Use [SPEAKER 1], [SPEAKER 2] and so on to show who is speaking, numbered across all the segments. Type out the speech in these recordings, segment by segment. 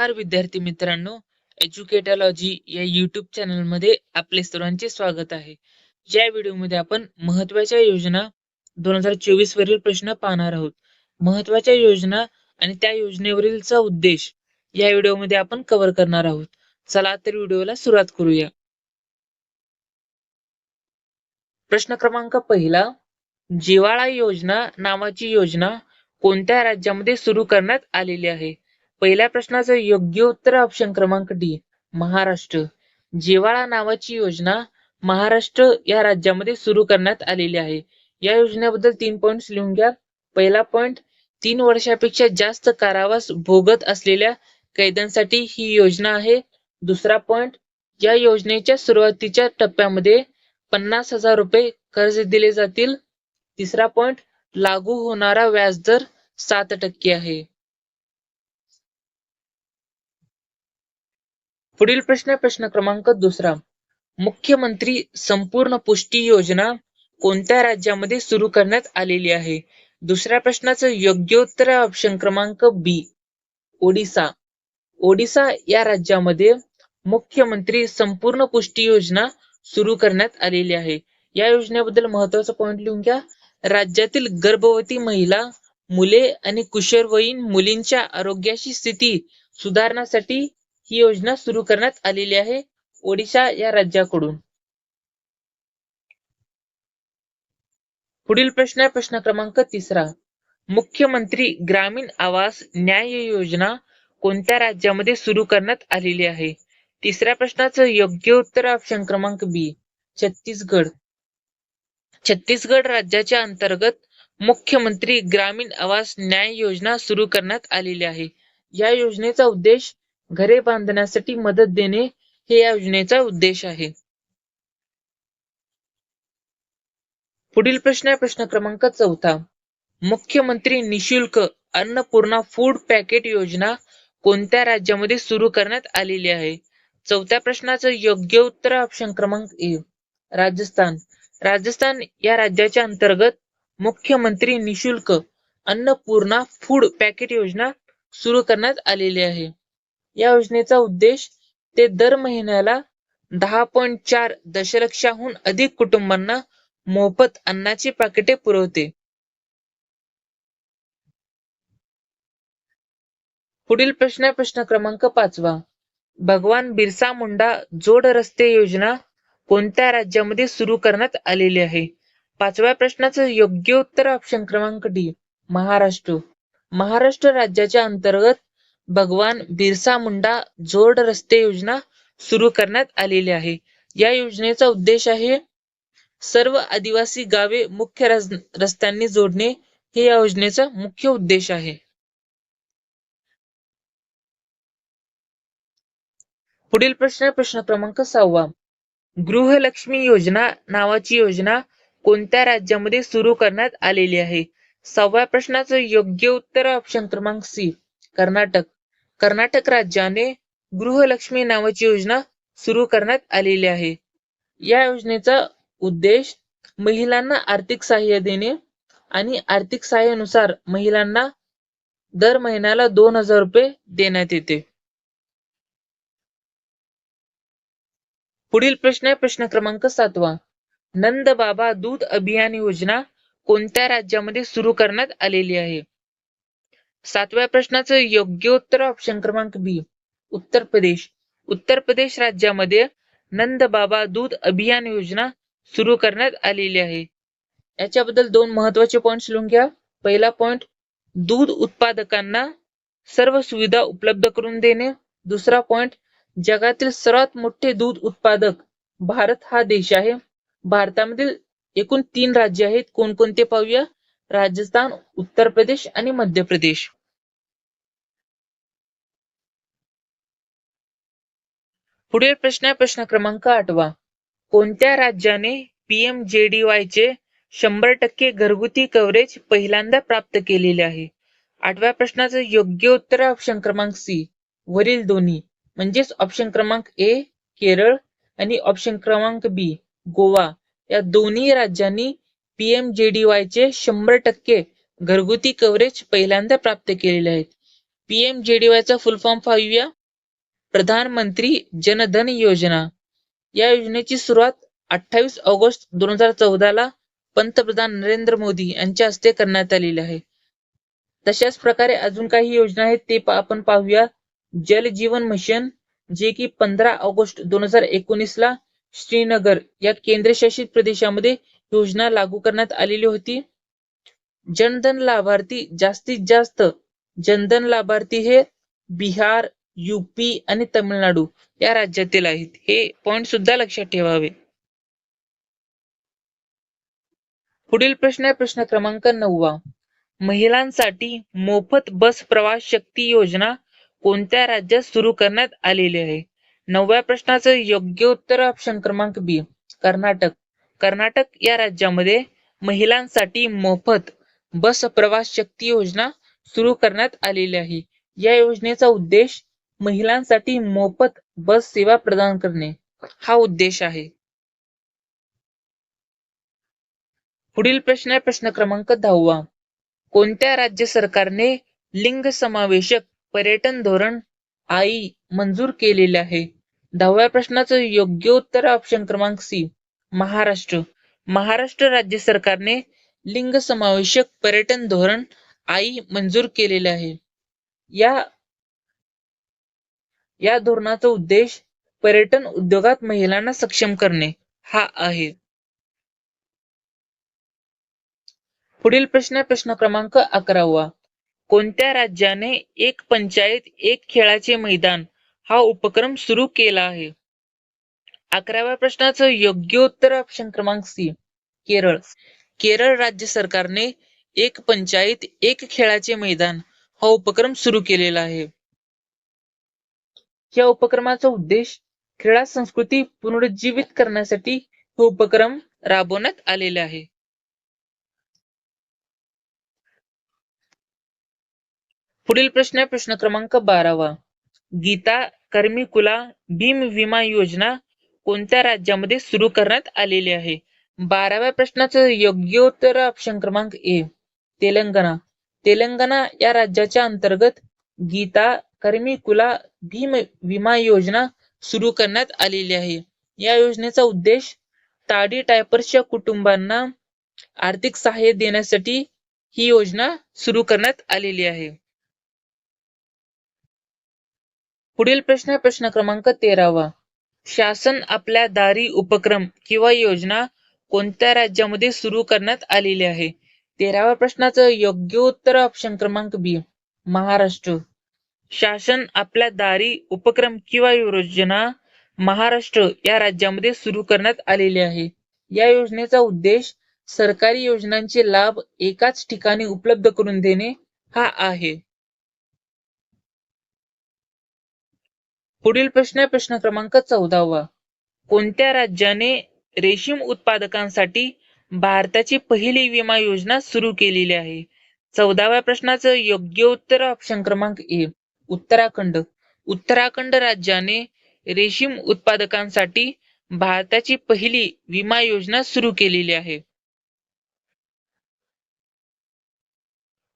[SPEAKER 1] नमस्कार विद्यार्थी मित्रांनो. एज्युकेटॉलॉजी या युट्यूब चॅनलमध्ये आपले सर्वांचे स्वागत आहे. या व्हिडिओमध्ये आपण महत्त्वाच्या योजना दोन हजार चोवीस वरील प्रश्न पाहणार आहोत. महत्त्वाच्या योजना आणि त्या योजनेवरीलचा उद्देश या व्हिडिओमध्ये आपण कव्हर करणार आहोत. चला तर व्हिडिओला सुरुवात करूया. प्रश्न क्रमांक पहिला जिवाळा योजना नावाची योजना कोणत्या राज्यामध्ये सुरू करण्यात आलेली आहे? पहिल्या प्रश्नाचं योग्य उत्तर ऑप्शन क्रमांक डी महाराष्ट्र. जिवाळा नावाची योजना महाराष्ट्र या राज्यामध्ये सुरू करण्यात आलेली आहे. या योजनेबद्दल तीन पॉइंट लिहून घ्या. पहिला पॉइंट तीन वर्षापेक्षा जास्त कारावास भोगत असलेल्या कैद्यांसाठी ही योजना आहे. दुसरा पॉइंट या योजनेच्या सुरुवातीच्या टप्प्यामध्ये पन्नास हजार रुपये कर्ज दिले जातील. तिसरा पॉइंट लागू होणारा व्याजदर सात टक्के आहे. पुढील प्रश्न प्रश्न क्रमांक दुसरा. मुख्यमंत्री संपूर्ण पुष्टी योजना कोणत्या राज्यामध्ये सुरू करण्यात आलेली आहे? दुसऱ्या प्रश्नाचं योग्य उत्तर ऑप्शन क्रमांक बी ओडिसा. ओडिसा या राज्यामध्ये मुख्यमंत्री संपूर्ण पुष्टी योजना सुरू करण्यात आलेली आहे. या योजनेबद्दल महत्त्वाचा पॉइंट लिहून घ्या. राज्यातील गर्भवती महिला मुले आणि कुशलवयीन मुलींच्या आरोग्याची स्थिती सुधारण्यासाठी ही योजना सुरू करण्यात आलेली आहे ओडिशा या राज्याकडून. पुढील प्रश्न आहे प्रश्न क्रमांक तिसरा. मुख्यमंत्री ग्रामीण आवास न्याय योजना कोणत्या राज्यामध्ये सुरू करण्यात आलेली आहे? तिसऱ्या प्रश्नाचं योग्य उत्तर ऑप्शन क्रमांक बी छत्तीसगड. छत्तीसगड राज्याच्या अंतर्गत मुख्यमंत्री ग्रामीण आवास न्याय योजना सुरू करण्यात आलेली आहे. या योजनेचा उद्देश घरे बांधण्यासाठी मदत देणे हे या योजनेचा उद्देश आहे. पुढील प्रश्न आहे प्रश्न क्रमांक चौथा. मुख्यमंत्री निशुल्क अन्नपूर्णा फूड पॅकेट योजना कोणत्या राज्यामध्ये सुरू करण्यात आलेली आहे? चौथ्या प्रश्नाचं योग्य उत्तर ऑप्शन क्रमांक ए. राजस्थान. राजस्थान या राज्याच्या अंतर्गत मुख्यमंत्री निशुल्क अन्नपूर्णा फूड पॅकेट योजना सुरू करण्यात आलेली आहे. या योजनेचा उद्देश ते दर महिन्याला दहा पॉईंट चार दशलक्षाहून अधिक कुटुंबांना मोफत अन्नाची पाकिटे पुरवते. पुढील प्रश्न प्रश्न क्रमांक पाचवा. भगवान बिरसा मुंडा जोड रस्ते योजना कोणत्या राज्यामध्ये सुरू करण्यात आलेली आहे? पाचव्या प्रश्नाचं योग्य उत्तर ऑप्शन क्रमांक डी महाराष्ट्र. महाराष्ट्र राज्याच्या अंतर्गत भगवान बिरसा मुंडा जोड रस्ते योजना सुरू करण्यात आलेली आहे. या योजनेचा उद्देश आहे सर्व आदिवासी गावे मुख्य रस्त्यांनी जोडणे हे या योजनेचा मुख्य उद्देश आहे. पुढील प्रश्न प्रश्न क्रमांक सहावा. गृहलक्ष्मी योजना नावाची योजना कोणत्या राज्यामध्ये सुरू करण्यात आलेली आहे? सहाव्या प्रश्नाचं योग्य उत्तर ऑप्शन क्रमांक सी कर्नाटक. कर्नाटक राज्याने गृहलक्ष्मी नावाची योजना सुरू करण्यात आलेली आहे. या योजनेचा उद्देश महिलांना आर्थिक सहाय्य देणे आणि आर्थिक सहाय्यानुसार महिलांना दर महिन्याला दोन हजार रुपये देण्यात येते. पुढील प्रश्न आहे प्रश्न क्रमांक सातवा. नंद बाबा दूध अभियान योजना कोणत्या राज्यामध्ये सुरू करण्यात आलेली आहे? सातव्या प्रश्नाचं योग्य उत्तर ऑप्शन क्रमांक बी उत्तर प्रदेश. उत्तर प्रदेश राज्यामध्ये नंद बाबा दूध अभियान योजना सुरू करण्यात आलेली आहे. याच्याबद्दल दोन महत्त्वाचे पॉइंट लिहून घ्या. पहिला पॉइंट दूध उत्पादकांना सर्व सुविधा उपलब्ध करून देणे. दुसरा पॉइंट जगातील सर्वात मोठे दूध उत्पादक भारत हा देश आहे. भारतामधील एकूण तीन राज्य आहेत. कोणकोणते पाहूया? राजस्थान उत्तर प्रदेश आणि मध्य प्रदेश. पुढील प्रश्न आहे प्रश्न क्रमांक आठवा. कोणत्या राज्याने पीएमजेडीवाय चे शंभर टक्के घरगुती कव्हरेज पहिल्यांदा प्राप्त केलेले आहे? आठव्या प्रश्नाचं योग्य उत्तर आहे ऑप्शन क्रमांक सी. वरील दोन्ही म्हणजेच ऑप्शन क्रमांक ए केरळ आणि ऑप्शन क्रमांक बी गोवा. या दोन्ही राज्यांनी पीएमजेडीवाय चे शंभर टक्के घरगुती कव्हरेज पहिल्यांदा प्राप्त केलेले आहेत. पीएमजेडीवाय चा फुल फॉर्म पाहूया. प्रधानमंत्री जनधन योजना. या योजनेची सुरुवात अठ्ठावीस ऑगस्ट दोन हजार चौदा ला पंतप्रधान नरेंद्र मोदी यांच्या हस्ते करण्यात आलेली आहे. तशाच प्रकारे अजून काही योजना आहेत ते आपण पाहूया. जल जीवन मिशन जे की पंधरा ऑगस्ट दोन हजार एकोणीस ला श्रीनगर या केंद्रशासित प्रदेशामध्ये योजना लागू करण्यात आलेली होती. जनधन लाभार्थी जास्तीत जास्त जनधन लाभार्थी हे बिहार युपी आणि तमिळनाडू या राज्यातील आहेत. हे पॉइंट सुद्धा लक्षात ठेवावे. पुढील प्रश्न आहे प्रश्न क्रमांक नववा. महिलांसाठी मोफत बस प्रवास शक्ती योजना कोणत्या राज्यात सुरू करण्यात आलेली आहे? नवव्या प्रश्नाचं योग्य उत्तर ऑप्शन क्रमांक बी कर्नाटक. कर्नाटक या राज्यामध्ये महिलांसाठी मोफत बस प्रवास शक्ती योजना सुरू करण्यात आलेली आहे. या योजनेचा उद्देश महिलांसाठी मोफत बस सेवा प्रदान करणे. हा उद्देश आहे. पुढील प्रश्न आहे प्रश्न क्रमांक दहावा. कोणत्या राज्य सरकारने लिंग समावेशक पर्यटन धोरण आई मंजूर केलेले आहे? दहाव्या प्रश्नाचं योग्य उत्तर ऑप्शन क्रमांक सी महाराष्ट्र. महाराष्ट्र राज्य सरकारने लिंग समावेशक पर्यटन धोरण आई मंजूर केलेले आहे. या या धोरणाचा उद्देश पर्यटन उद्योगात महिलांना सक्षम करणे हा आहे. पुढील प्रश्न प्रश्न क्रमांक अकरावा. कोणत्या राज्याने एक पंचायत एक खेळाचे मैदान हा उपक्रम सुरू केला आहे? अकराव्या प्रश्नाचं योग्य उत्तर ऑप्शन क्रमांक सी केरळ. केरळ राज्य सरकारने एक पंचायत एक खेळाचे मैदान हा उपक्रम सुरू केलेला आहे. या उपक्रमाचा उद्देश क्रीडा संस्कृती पुनरुज्जीवित करण्यासाठी हे उपक्रम राबवण्यात आलेले आहे. पुढील प्रश्न आहे प्रश्न क्रमांक बारावा. गीता कर्मिकुला भीम विमा योजना कोणत्या राज्यामध्ये सुरू करण्यात आलेली आहे? बाराव्या प्रश्नाचं योग्य उत्तर ऑप्शन क्रमांक ए तेलंगणा. तेलंगणा या राज्याच्या अंतर्गत गीता कर्मिकुला भीम विमा योजना सुरू करण्यात आलेली आहे. या योजनेचा उद्देश ताडी टायपर्सच्या कुटुंबांना आर्थिक सहाय्य देण्यासाठी ही योजना सुरू करण्यात आलेली आहे. पुढील प्रश्न प्रश्न क्रमांक तेरावा. शासन आपल्या दारी उपक्रम किंवा योजना कोणत्या राज्यामध्ये सुरू करण्यात आलेली आहे? तेराव्या प्रश्नाचं योग्य उत्तर ऑप्शन क्रमांक बी महाराष्ट्र. शासन आपल्या दारी उपक्रम किंवा योजना महाराष्ट्र या राज्यामध्ये सुरू करण्यात आलेली आहे. या योजनेचा उद्देश सरकारी योजनांचे लाभ एकाच ठिकाणी उपलब्ध करून देणे हा आहे. पुढील प्रश्न आहे प्रश्न क्रमांक चौदावा. कोणत्या राज्याने रेशीम उत्पादकांसाठी भारताची पहिली विमा योजना सुरू केलेली आहे? चौदाव्या प्रश्नाचं योग्य उत्तर ऑप्शन क्रमांक ए उत्तराखंड. उत्तराखंड राज्याने रेशीम उत्पादकांसाठी भारताची पहिली विमा योजना सुरू केलेली आहे.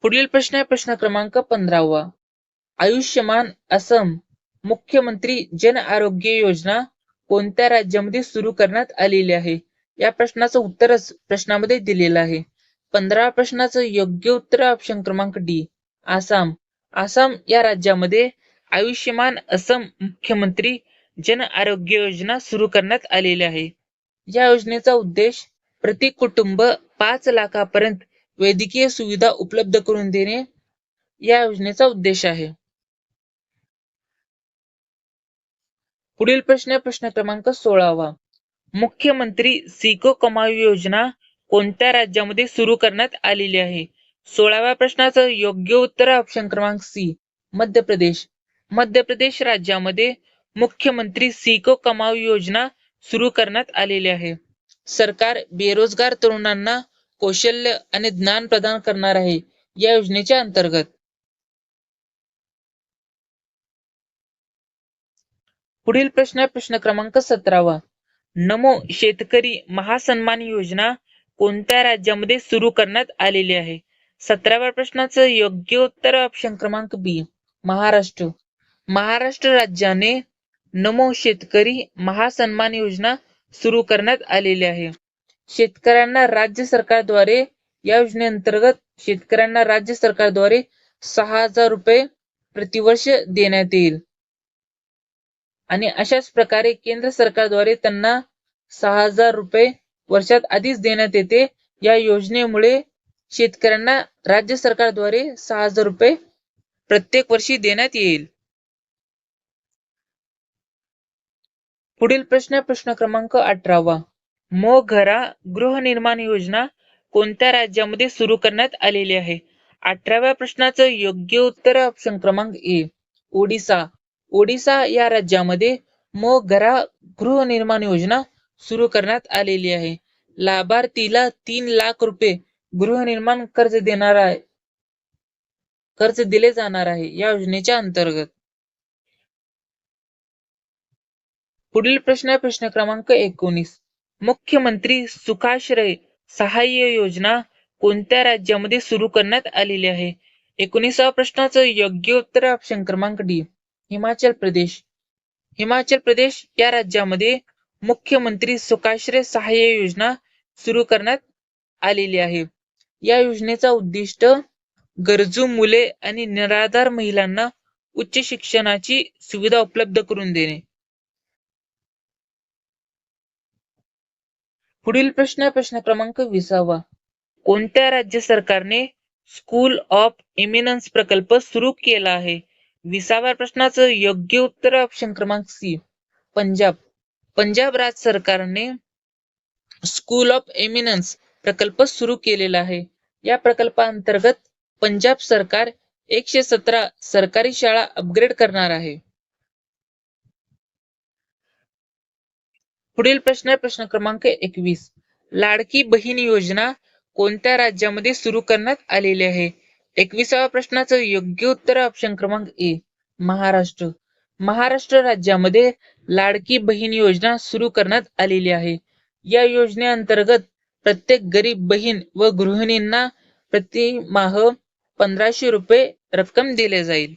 [SPEAKER 1] पुढील प्रश्न आहे प्रश्न क्रमांक पंधरावा. आयुष्यमान असम मुख्यमंत्री जन आरोग्य योजना कोणत्या राज्यामध्ये सुरू करण्यात आलेली आहे? या प्रश्नाचं उत्तरच प्रश्नामध्ये दिलेलं आहे. पंधरा प्रश्नाचं योग्य उत्तर ऑप्शन क्रमांक डी आसाम. आसाम या राज्यामध्ये आयुष्यमान असम मुख्यमंत्री जन आरोग्य योजना सुरू करण्यात आलेली आहे. या योजनेचा उद्देश प्रति कुटुंब पाच लाखापर्यंत वैद्यकीय सुविधा उपलब्ध करून देणे. या योजनेचा उद्देश आहे. पुढील प्रश्न प्रश्न क्रमांक सोळावा. मुख्यमंत्री सिको कमाई योजना कोणत्या राज्यामध्ये सुरू करण्यात आलेली आहे? सोळाव्या प्रश्नाचं योग्य उत्तर ऑप्शन क्रमांक सी मध्य प्रदेश मध्य प्रदेश राज्यामध्ये मुख्यमंत्री सिको कमाऊ योजना सुरू करण्यात आलेली आहे. सरकार बेरोजगार तरुणांना कौशल्य आणि ज्ञान प्रदान करणार आहे या योजनेच्या अंतर्गत. पुढील प्रश्न प्रश्न क्रमांक सतरावा. नमो शेतकरी महासन्मान योजना कोणत्या राज्यामध्ये सुरू करण्यात आलेली आहे? सतराव्या प्रश्नाचं योग्य उत्तर ऑप्शन क्रमांक बी महाराष्ट्र. महाराष्ट्र राज्याने नमो शेतकरी महासन्मान योजना सुरू करण्यात आलेली आहे. शेतकऱ्यांना राज्य सरकारद्वारे या योजनेअंतर्गत शेतकऱ्यांना राज्य सरकारद्वारे सहा हजार रुपये प्रतिवर्ष देण्यात येईल. आणि अशाच प्रकारे केंद्र सरकारद्वारे त्यांना सहा हजार रुपये वर्षात आधीच देण्यात येते. या योजनेमुळे शेतकऱ्यांना राज्य सरकारद्वारे सहा हजार रुपये प्रत्येक वर्षी देण्यात येईल. पुढील प्रश्न प्रश्न क्रमांक अठरावा. मोघरा गृहनिर्माण योजना कोणत्या राज्यामध्ये सुरू करण्यात आलेली आहे? अठराव्या प्रश्नाचं योग्य उत्तर ऑप्शन क्रमांक ए ओडिसा. ओडिसा या राज्यामध्ये मोघरा गृहनिर्माण योजना सुरू करण्यात आलेली आहे. लाभार्थीला तीन लाख रुपये गृहनिर्माण कर्ज देणार आहे. कर्ज दिले जाणार आहे या योजनेच्या अंतर्गत. पुढील प्रश्न आहे प्रश्न क्रमांक एकोणीस. मुख्यमंत्री सुखाश्रय सहाय्य योजना कोणत्या राज्यामध्ये सुरू करण्यात आलेली आहे? एकोणीसावा प्रश्नाचं योग्य उत्तर ऑप्शन क्रमांक डी. हिमाचल प्रदेश. हिमाचल प्रदेश या राज्यामध्ये मुख्यमंत्री सुखाश्रय सहाय्य योजना सुरू करण्यात आलेली आहे. या योजनेचा उद्दिष्ट गरजू मुले आणि निराधार महिलांना उच्च शिक्षणाची सुविधा उपलब्ध करून देणे. पुढील प्रश्न प्रश्न क्रमांक विसावा. कोणत्या राज्य सरकारने स्कूल ऑफ इमिनन्स प्रकल्प सुरू केला आहे? विसाव्या प्रश्नाचं योग्य उत्तर ऑप्शन क्रमांक सी पंजाब. पंजाब राज्य सरकारने स्कूल ऑफ एमिनन्स प्रकल्प सुरू केलेला आहे. या प्रकल्पाअंतर्गत पंजाब सरकार एकशे सतरा सरकारी शाळा अपग्रेड करणार आहे. पुढील प्रश्न आहे प्रश्न क्रमांक एकवीस. लाडकी बहीण योजना कोणत्या राज्यामध्ये सुरू करण्यात आलेली आहे? एकविसाव्या प्रश्नाचं योग्य उत्तर ऑप्शन क्रमांक ए महाराष्ट्र. महाराष्ट्र राज्यामध्ये लाडकी बहीण योजना सुरू करण्यात आलेली आहे. या योजनेअंतर्गत प्रत्येक गरीब बहीण व गृहिणींना प्रतिमाह पंधराशे रुपये रक्कम दिले जाईल.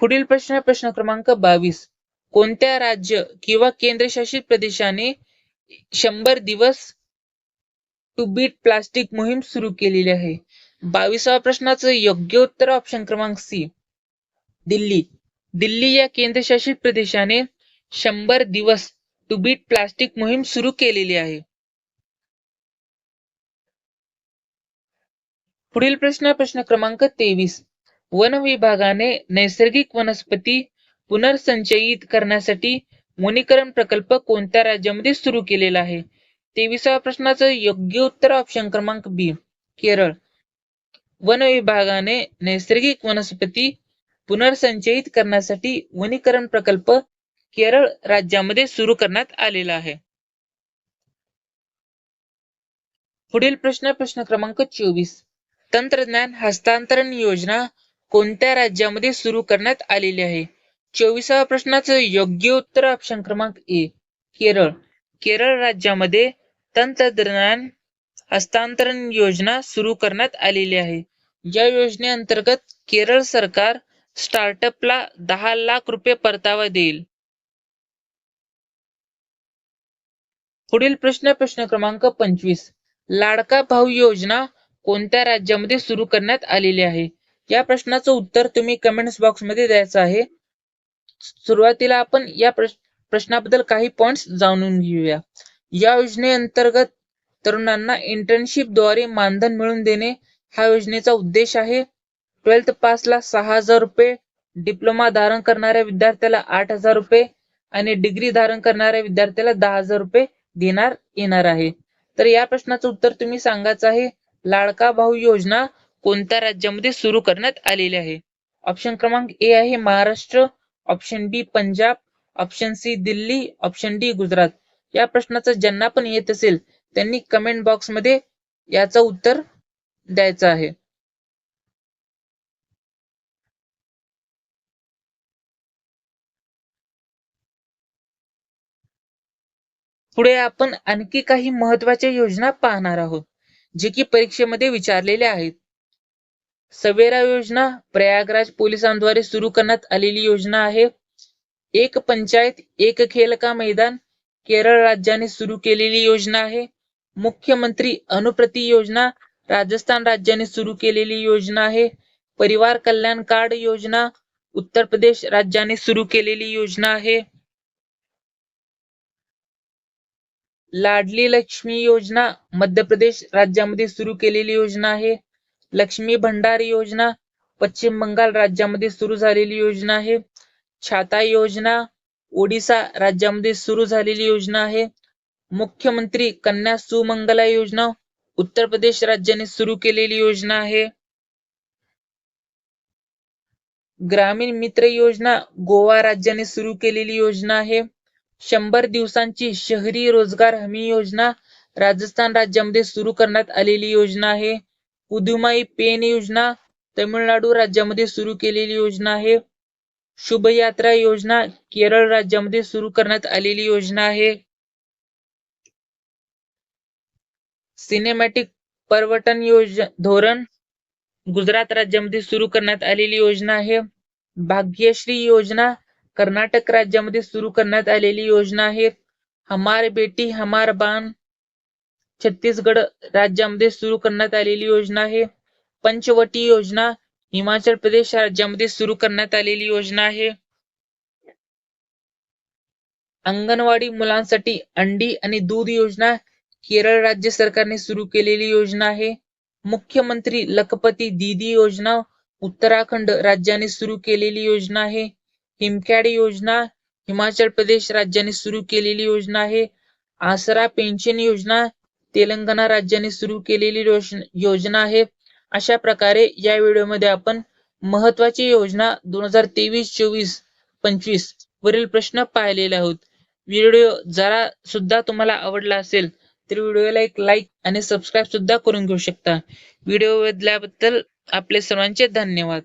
[SPEAKER 1] पुढील प्रश्न प्रश्न क्रमांक बावीस. कोणत्या राज्य किंवा केंद्रशासित प्रदेशाने शंभर दिवस टू बीट प्लास्टिक मोहीम सुरू केलेली आहे. बावीसाव्या प्रश्नाचं योग्य उत्तर ऑप्शन क्रमांक सी दिल्ली. दिल्ली या केंद्रशासित प्रदेशाने शंभर दिवस टू बीट प्लास्टिक मोहीम सुरू केलेली आहे. पुढील प्रश्न प्रश्न क्रमांक तेवीस. वन विभागाने नैसर्गिक वनस्पती पुनर्संचयित करण्यासाठी वनीकरण प्रकल्प कोणत्या राज्यामध्ये सुरू केलेला आहे? तेविसाव्या प्रश्नाचं योग्य उत्तर ऑप्शन क्रमांक बी केरळ. वन विभागाने नैसर्गिक वनस्पती पुनर्संचयित करण्यासाठी वनीकरण प्रकल्प केरळ राज्यामध्ये सुरू करण्यात आलेला आहे. पुढील प्रश्न प्रश्न क्रमांक चोवीस. तंत्रज्ञान हस्तांतरण योजना कोणत्या राज्यामध्ये सुरू करण्यात आलेली आहे? चोवीसाव्या प्रश्नाचं योग्य उत्तर ऑप्शन क्रमांक ए केरळ. केरळ राज्यामध्ये तंत्रज्ञान हस्तांतरण योजना सुरू करण्यात आलेली आहे. या योजनेअंतर्गत केरळ सरकार स्टार्टअपला दहा लाख रुपये परतावा देईल. पुढील प्रश्न प्रश्न क्रमांक पंचवीस. लाडका भाऊ योजना कोणत्या राज्यामध्ये सुरू करण्यात आलेली आहे? या प्रश्नाचं उत्तर तुम्ही कमेंट्स बॉक्समध्ये द्यायचं आहे. सुरुवातीला आपण या प्रश्नाबद्दल काही पॉइंट्स जाणून घेऊया. या योजनेअंतर्गत तरुणांना इंटर्नशिपद्वारे मानधन मिळवून देणे हा योजनेचा उद्देश आहे. ट्वेल्थ पासला सहा हजार रुपये डिप्लोमा धारण करणाऱ्या विद्यार्थ्याला आठ हजार रुपये आणि डिग्री धारण करणाऱ्या विद्यार्थ्याला दहा हजार रुपये देणार येणार आहे. तर या प्रश्नाचं उत्तर तुम्ही सांगायचं आहे. लाडका भाऊ योजना कोणत्या राज्यामध्ये सुरू करण्यात आलेली आहे? ऑप्शन क्रमांक ए आहे Maharashtra option B Punjab option C Delhi option D Gujarat. या प्रश्नाचं ज्यांना पण येत असेल त्यांनी कमेंट बॉक्समध्ये याचं उत्तर द्यायचं आहे. पुढे आपण आणखी काही महत्त्वाच्या योजना पाहणार आहोत जे की परीक्षेमध्ये विचारलेल्या आहेत. सवेरा योजना प्रयागराज पोलिसांद्वारे सुरू करण्यात आलेली योजना आहे. एक पंचायत एक खेल का मैदान केरळ राज्याने सुरू केलेली योजना आहे. मुख्यमंत्री अनुप्रती योजना, राजस्थान राज्याने सुरू केलेली योजना आहे. परिवार कल्याण कार्ड योजना, उत्तर प्रदेश राज्याने सुरू केलेली योजना आहे. लाडली लक्ष्मी योजना, मध्य प्रदेश राज्य राज्यामध्ये सुरू केलेली योजना आहे. लक्ष्मी भंडार योजना, पश्चिम बंगाल राज्यामध्ये सुरू झालेली योजना आहे. छाता योजना ओडिसा राज्यामध्ये सुरू झालेली योजना आहे. मुख्यमंत्री कन्या सुमंगला योजना उत्तर प्रदेश राज्याने सुरू केलेली योजना आहे. ग्रामीण मित्र योजना गोवा राज्याने सुरू केलेली योजना आहे. शंभर दिवसांची शहरी रोजगार हमी योजना राजस्थान राज्यामध्ये सुरू करण्यात आलेली योजना आहे. पुदुमाई पेन योजना तमिळनाडू राज्यामध्ये सुरू केलेली योजना आहे. शुभयात्रा योजना केरळ राज्यामध्ये सुरू करण्यात आलेली योजना आहे. सिनेमॅटिक पर्यटन योजना धोरण गुजरात राज्यामध्ये सुरू करण्यात आलेली योजना आहे. भाग्यश्री योजना कर्नाटक राज्यामध्ये सुरू करण्यात आलेली योजना आहे. हमार बेटी हमार बान छत्तीसगड राज्यामध्ये सुरू करण्यात आलेली योजना आहे. पंचवटी योजना हिमाचल प्रदेश राज्यामध्ये सुरू करण्यात आलेली योजना आहे. अंगणवाडी मुलांसाठी अंडी आणि दूध योजना केरळ राज्य सरकारने सुरू केलेली योजना आहे. मुख्यमंत्री लखपती दीदी योजना उत्तराखंड राज्याने सुरू केलेली योजना आहे. हिमकॅड योजना हिमाचल प्रदेश राज्याने सुरू केलेली योजना आहे. आसरा पेन्शन योजना तेलंगणा राज्याने सुरू केलेली योजना आहे. अशा प्रकारे या व्हिडिओमध्ये आपण महत्वाची योजना दोन हजार तेवीस चोवीस पंचवीस वरील प्रश्न पाहिलेले आहोत. व्हिडिओ जरा सुद्धा तुम्हाला आवडला असेल तर व्हिडिओला एक लाईक आणि सबस्क्राईब सुद्धा करून घेऊ शकता. व्हिडिओ बदल्याबद्दल आपले सर्वांचे धन्यवाद.